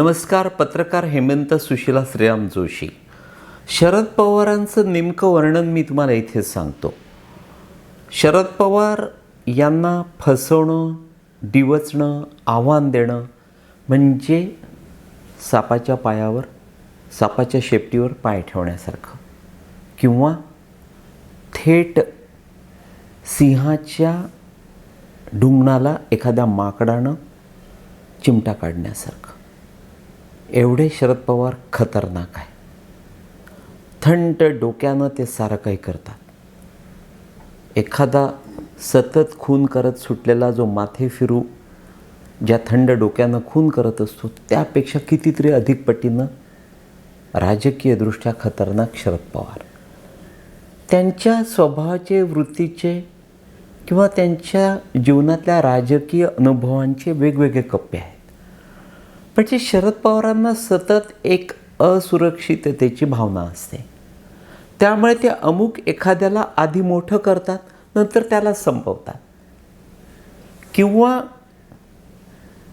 नमस्कार पत्रकार हेमंत सुशीला श्रीराम जोशी. शरद पवारांचं नेमकं वर्णन मी तुम्हाला इथे सांगतो. शरद पवार यांना फसवणं डिवचणं आव्हान देणं म्हणजे सापाच्या पायावर सापाच्या शेपटीवर पाय ठेवण्यासारखं. किंवा थेट सिंहाच्या ढुंगणाला एखाद्या माकडानं चिमटा काढण्यासारखं. एवढे शरद पवार खतरनाक आहे. थंड डोक्यानं ते सारं काही करतात. एखादा सतत खून करत सुटलेला जो माथे फिरू ज्या थंड डोक्यानं खून करत असतो त्यापेक्षा कितीतरी अधिक पटीनं राजकीयदृष्ट्या खतरनाक शरद पवार. त्यांच्या स्वभावाचे वृत्तीचे किंवा त्यांच्या जीवनातल्या राजकीय अनुभवांचे वेगवेगळे कप्पे आहेत. म्हणजे शरद पवारांना सतत एक असुरक्षिततेची भावना असते. त्यामुळे ते अमुक एखाद्याला आधी मोठं करतात नंतर त्याला संपवतात. किंवा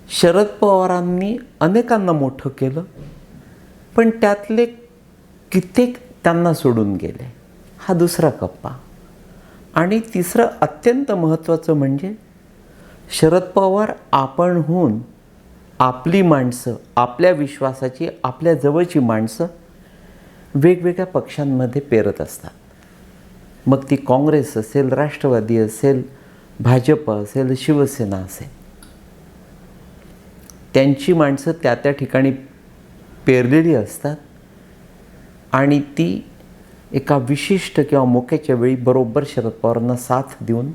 शरद पवारांनी अनेकांना मोठं केलं पण त्यातले कित्येक त्यांना सोडून गेले. हा दुसरा कप्पा. आणि तिसरं अत्यंत महत्त्वाचं म्हणजे शरद पवार आपणहून आपली माणसं आपल्या विश्वासाची आपल्या जवळची माणसं वेगवेगळ्या पक्षांमध्ये पेरत असतात. मग ती काँग्रेस असेल राष्ट्रवादी असेल भाजप असेल शिवसेना असेल. त्यांची माणसं त्या त्या ठिकाणी पेरलेली असतात आणि ती एका विशिष्ट किंवा मोक्याच्या वेळी बरोबर शरद पवारांना साथ देऊन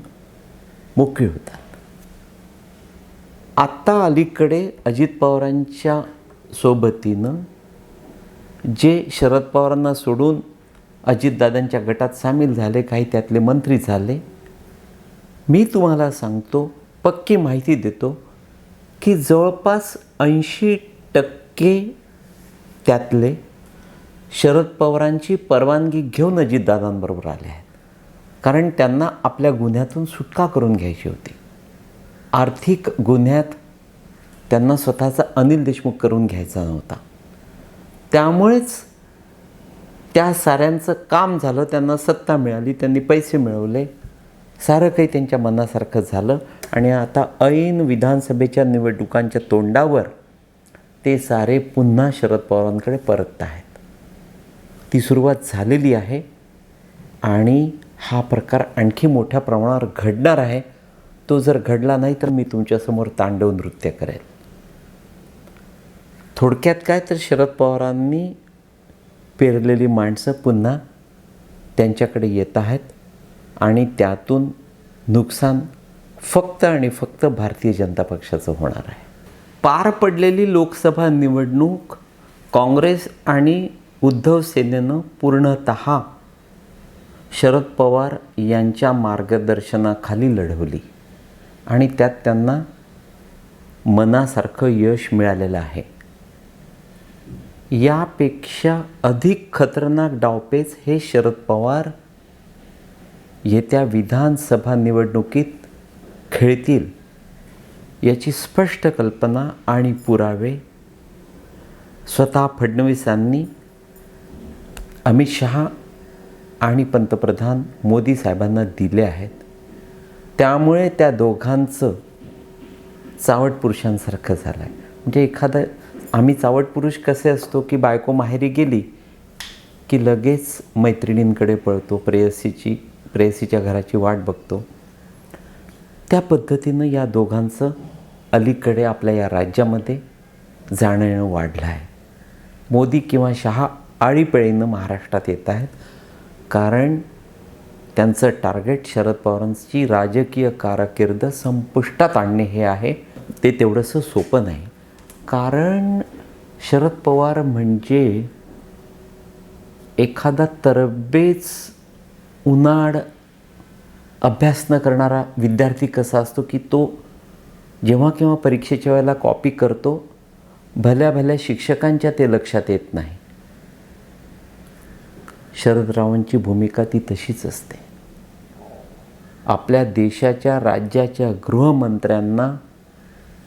मोकळी होतात. आत्ता अलीकडे अजित पवारांच्या सोबतीनं जे शरद पवारांना सोडून अजितदादांच्या गटात सामील झाले काही त्यातले मंत्री झाले मी तुम्हाला सांगतो पक्की माहिती देतो की जवळपास ऐंशी टक्के त्यातले शरद पवारांची परवानगी घेऊन अजितदादांबरोबर आले आहेत. कारण त्यांना आपल्या गुन्ह्यातून सुटका करून घ्यायची होती. आर्थिक गुन्ह्यात त्यांना स्वतःचा अनिल देशमुख करून घ्यायचा नव्हता त्यामुळेच त्या साऱ्यांचं काम झालं त्यांना सत्ता मिळाली त्यांनी पैसे मिळवले. सारं काही त्यांच्या मनासारखं झालं आणि आता ऐन विधानसभेच्या निवडणुकांच्या तोंडावर ते सारे पुन्हा शरद पवारांकडे परत आहेत. ती सुरुवात झालेली आहे आणि हा प्रकार आणखी मोठ्या प्रमाणावर घडणार आहे. तो जर घडला नाही तर मी तुमच्यासमोर तांडव नृत्य करेल थोडक्यात काय तर शरद पवारांनी पेरलेली माणसं पुन्हा त्यांच्याकडे येत आहेत आणि त्यातून नुकसान फक्त आणि फक्त भारतीय जनता पक्षाचं होणार आहे. पार पडलेली लोकसभा निवडणूक काँग्रेस आणि उद्धव सेनेनं पूर्णत शरद पवार यांच्या मार्गदर्शनाखाली लढवली. आणि त्यात त्यांना मनासारखं यश मिळालेलं आहे. यापेक्षा अधिक खतरनाक डावपेच हे शरद पवार येत्या विधानसभा निवडणुकीत खेळतील याची स्पष्ट कल्पना आणि पुरावे स्वतः फडणवीसांनी अमित शहा आणि पंतप्रधान मोदी साहेबांना दिले आहेत. त्यामुळे त्या दोघांचं चावट पुरुषांसारखं झालं आहे म्हणजे एखादं आम्ही चावट पुरुष कसे असतो की बायको माहेरी गेली की लगेच मैत्रिणींकडे पळतो प्रेयसीची प्रेयसीच्या घराची वाट बघतो. त्या पद्धतीनं या दोघांचं अलीकडे आपल्या या राज्यामध्ये जाणं येणं वाढलं आहे मोदी किंवा शहा आळीपळीनं महाराष्ट्रात येत आहेत. कारण त्यांचं टार्गेट शरद पवारांची राजकीय कारकीर्द संपुष्टात आणणे हे आहे. ते तेवढंसं सोपं नाही. कारण शरद पवार म्हणजे एखादा तरबेज उन्हाळ अभ्यास न करणारा विद्यार्थी कसा असतो की तो जेव्हा केव्हा परीक्षेच्या वेळेला कॉपी करतो भल्या भल्या शिक्षकांच्या ते लक्षात येत नाही. शरदरावांची भूमिका ती तशीच असते. आपल्या देशाच्या राज्याच्या गृहमंत्र्यांना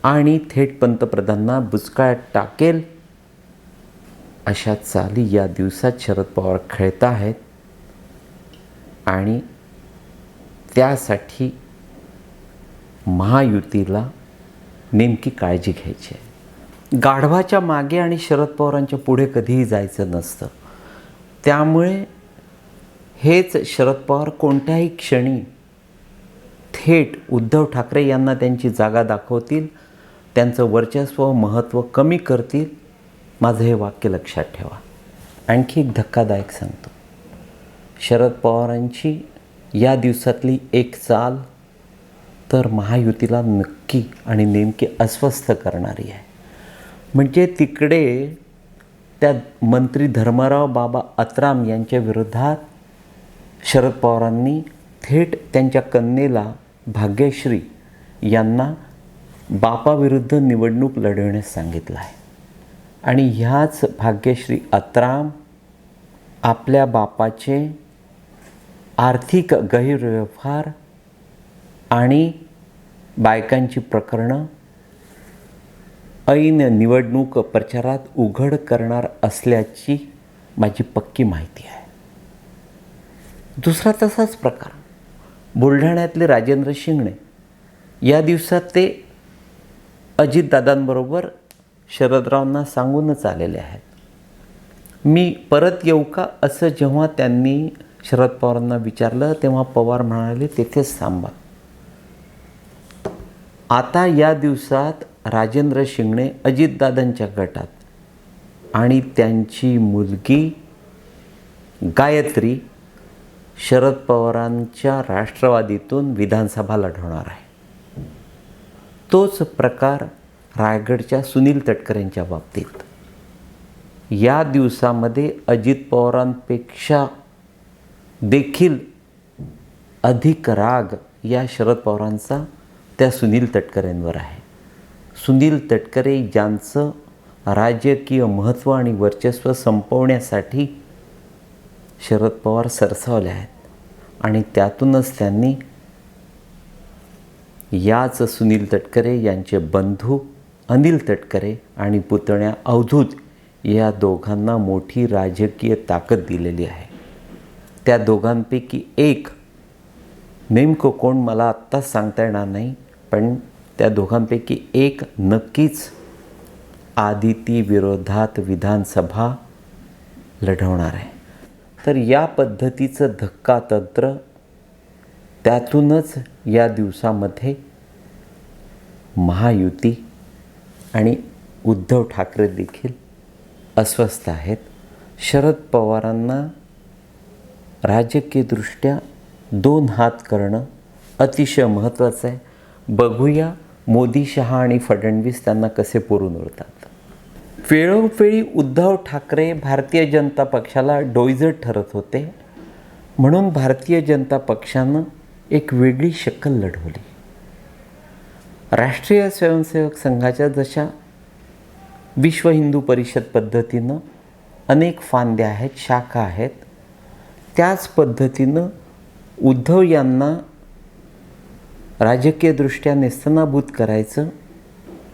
आणि थेट पंतप्रधानांना बुचकाळ्यात टाकेल अशा चाली या दिवसात शरद पवार खेळत आहेत. आणि त्यासाठी महायुतीला नेमकी काळजी घ्यायची आहे. गाढवाच्या मागे आणि शरद पवारांच्या पुढे कधीही जायचं नसतं. त्यामुळे हेच शरद पवार कोणत्याही क्षणी थेट उद्धव ठाकरे यांना त्यांची जागा दाखवतील त्यांचं वर्चस्व महत्त्व कमी करतील. माझं हे वाक्य लक्षात ठेवा. आणखी एक धक्कादायक सांगतो. शरद पवारांची या दिवसातली एक चाल तर महायुतीला नक्की आणि नेमकी अस्वस्थ करणारी आहे. म्हणजे तिकडे त्या मंत्री धर्मराव बाबा अत्राम यांच्या विरोधात शरद पवारांनी थेट त्यांच्या कन्येला भाग्यश्री यांना बापाविरुद्ध निवडणूक लढविण्यास सांगितलं आहे. आणि ह्याच भाग्यश्री अत्राम आपल्या बापाचे आर्थिक गैरव्यवहार आणि बायकांची प्रकरणं ऐन निवडणूक प्रचारात उघड करणार असल्याची माझी पक्की माहिती आहे. दुसरा तसाच प्रकार. बुलढाण्यातले राजेंद्र शिंगणे या दिवसात ते अजितदादांबरोबर शरदरावांना सांगूनच आलेले आहेत. मी परत येऊ का? असं जेव्हा त्यांनी शरद पवारांना विचारलं तेव्हा पवार म्हणाले तेथेच थांबा. आता या दिवसात राजेंद्र शिंगणे अजितदादांच्या गटात. आणि त्यांची मुलगी गायत्री शरद पवारांच्या राष्ट्रवादीतून विधानसभा लढवणार आहे. तोच प्रकार रायगडच्या सुनील तटकरेंच्या बाबतीत. या दिवसामध्ये अजित पवारांपेक्षा देखील अधिक राग या शरद पवारांचा त्या सुनील तटकरेंवर आहे. सुनील तटकरे ज्यांचं राजकीय महत्त्व आणि वर्चस्व संपवण्यासाठी शरद पवार सरसावले आहेत. आणि त्यातूनच त्यांनी याच सुनील तटकरे यांचे बंधू अनिल तटकरे आणि पुतण्या अवधूत या दोघांना मोठी राजकीय ताकद दिलेली आहे. त्या दोघांपैकी एक नेमकं कोण मला आत्ताच सांगता येणार नाही पण त्या दोघांपैकी एक नक्कीच आदिती विरोधात विधानसभा लढवणार आहे. तर या पद्धतीचं धक्का तंत्र त्यातूनच या दिवसामध्ये महायुती आणि उद्धव ठाकरे देखील अस्वस्थ आहेत. शरद पवारांना राजकीयदृष्ट्या दोन हात करणं अतिशय महत्त्वाचं आहे. बघूया मोदी शहा आणि फडणवीस त्यांना कसे पुरून उरतात वेळोवेळी उद्धव ठाकरे भारतीय जनता पक्षाला डोईजट ठरत होते. म्हणून भारतीय जनता पक्षानं एक वेगळी शक्कल लढवली. राष्ट्रीय स्वयंसेवक संघाच्या जशा विश्व हिंदू परिषद पद्धतीनं अनेक फांद्या आहेत शाखा आहेत त्याच पद्धतीनं उद्धव यांना राजकीयदृष्ट्या नेस्तनाभूत करायचं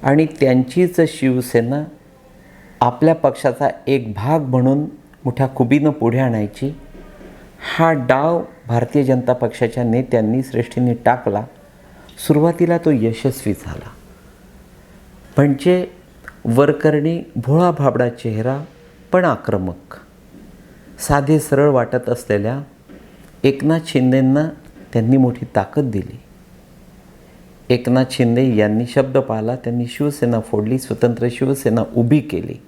आणि त्यांचीच शिवसेना आपल्या पक्षाचा एक भाग म्हणून मोठ्या खुबीनं पुढे आणायची. हा डाव भारतीय जनता पक्षाच्या नेत्यांनी श्रेष्ठींनी टाकला. सुरुवातीला तो यशस्वी झाला. म्हणजे वरकरणी भोळा भाबडा चेहरा पण आक्रमक. साधे सरळ वाटत असलेल्या एकनाथ शिंदेंना त्यांनी मोठी ताकद दिली. एकनाथ शिंदे यांनी शब्द पाळला त्यांनी शिवसेना फोडली स्वतंत्र शिवसेना उभी केली.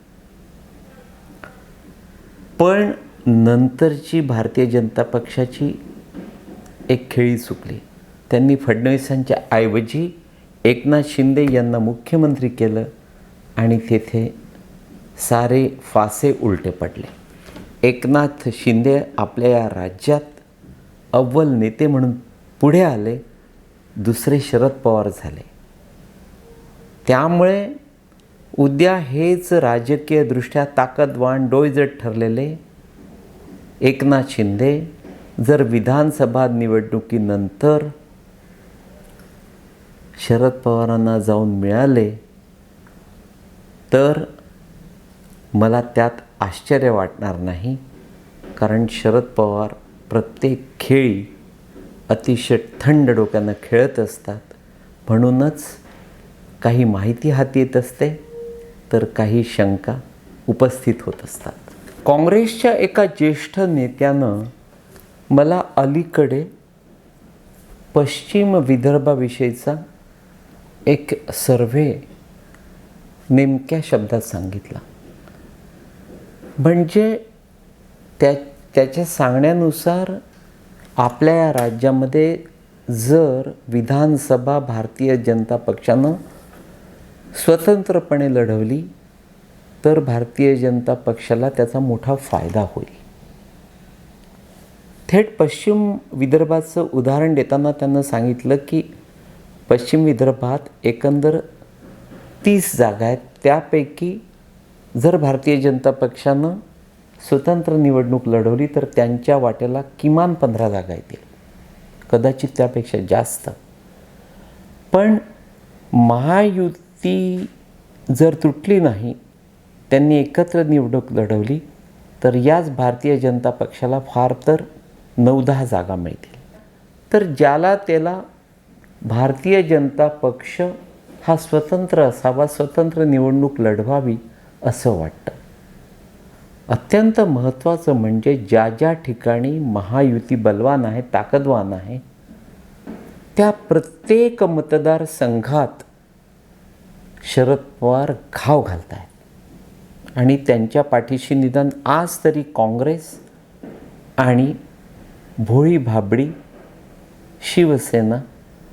पण नंतरची भारतीय जनता पक्षाची एक खेळी चुकली त्यांनी फडणवीसांच्या ऐवजी एकनाथ शिंदे यांना मुख्यमंत्री केलं आणि तेथे सारे फासे उलटे पडले. एकनाथ शिंदे आपल्या या राज्यात अव्वल नेते म्हणून पुढे आले. दुसरे शरद पवार झाले. त्यामुळे उद्या हेच राजकीयदृष्ट्या ताकदवान डोयजट ठरलेले एकनाथ शिंदे जर विधानसभा निवडणुकीनंतर शरद पवारांना जाऊन मिळाले तर मला त्यात आश्चर्य वाटणार नाही. कारण शरद पवार प्रत्येक खेळी अतिशय थंड डोक्यानं खेळत असतात. म्हणूनच काही माहिती हाती येत असते तर काही शंका उपस्थित होत असतात. काँग्रेसच्या एका ज्येष्ठ नेत्यानं मला अलीकडे पश्चिम विदर्भाविषयीचा एक सर्व्हे नेमक्या शब्दात सांगितला. म्हणजे त्या त्याच्या सांगण्यानुसार आपल्या या राज्यामध्ये जर विधानसभा भारतीय जनता पक्षानं स्वतंत्रपणे लढवली तर भारतीय जनता पक्षाला त्याचा मोठा फायदा होईल. थेट पश्चिम विदर्भाचं उदाहरण देताना त्यांना सांगितलं की पश्चिम विदर्भात एकंदर तीस जागा आहेत. त्यापैकी जर भारतीय जनता पक्षानं स्वतंत्र निवडणूक लढवली तर त्यांच्या वाट्याला किमान पंधरा जागा येतील. कदाचित त्यापेक्षा जास्त. पण महायुती जर तुटली नाही त्यांनी एकत्र निवडणूक लढवली तर याच भारतीय जनता पक्षाला फार तर नऊ दहा जागा मिळतील. तर ज्याला त्याला भारतीय जनता पक्ष हा स्वतंत्र असावा स्वतंत्र निवडणूक लढवावी असं वाटतं. अत्यंत महत्त्वाचं म्हणजे ज्या ज्या ठिकाणी महायुती बलवान आहे ताकदवान आहे त्या प्रत्येक मतदारसंघात शरद पवार घाव घालत आहेत आणि त्यांच्या पाठीशी निदान आज तरी काँग्रेस आणि भोळी भाबडी शिवसेना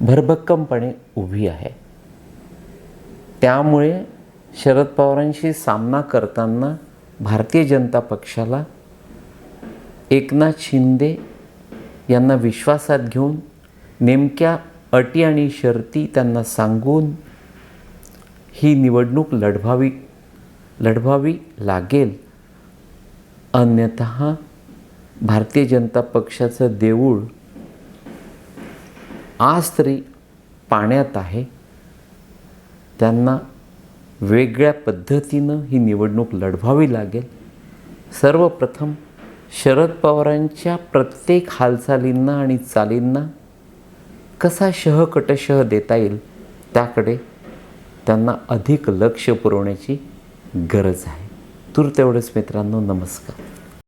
भरभक्कमपणे उभी आहे. त्यामुळे शरद पवारांशी सामना करताना भारतीय जनता पक्षाला एकनाथ शिंदे यांना विश्वासात घेऊन नेमक्या अटी आणि शर्ती त्यांना सांगून ही निवडणूक लढवावी लढवावी लागेल. अन्यथा भारतीय जनता पक्षाचं देऊळ आज तरी पाण्यात आहे. त्यांना वेगळ्या पद्धतीनं ही निवडणूक लढवावी लागेल. सर्वप्रथम शरद पवारांच्या प्रत्येक हालचालींना आणि चालींना कसा शहकटशह देता येईल त्याकडे त्यांना अधिक लक्ष पुरवण्याची गरज आहे. तूर तेवढंच मित्रांनो नमस्कार.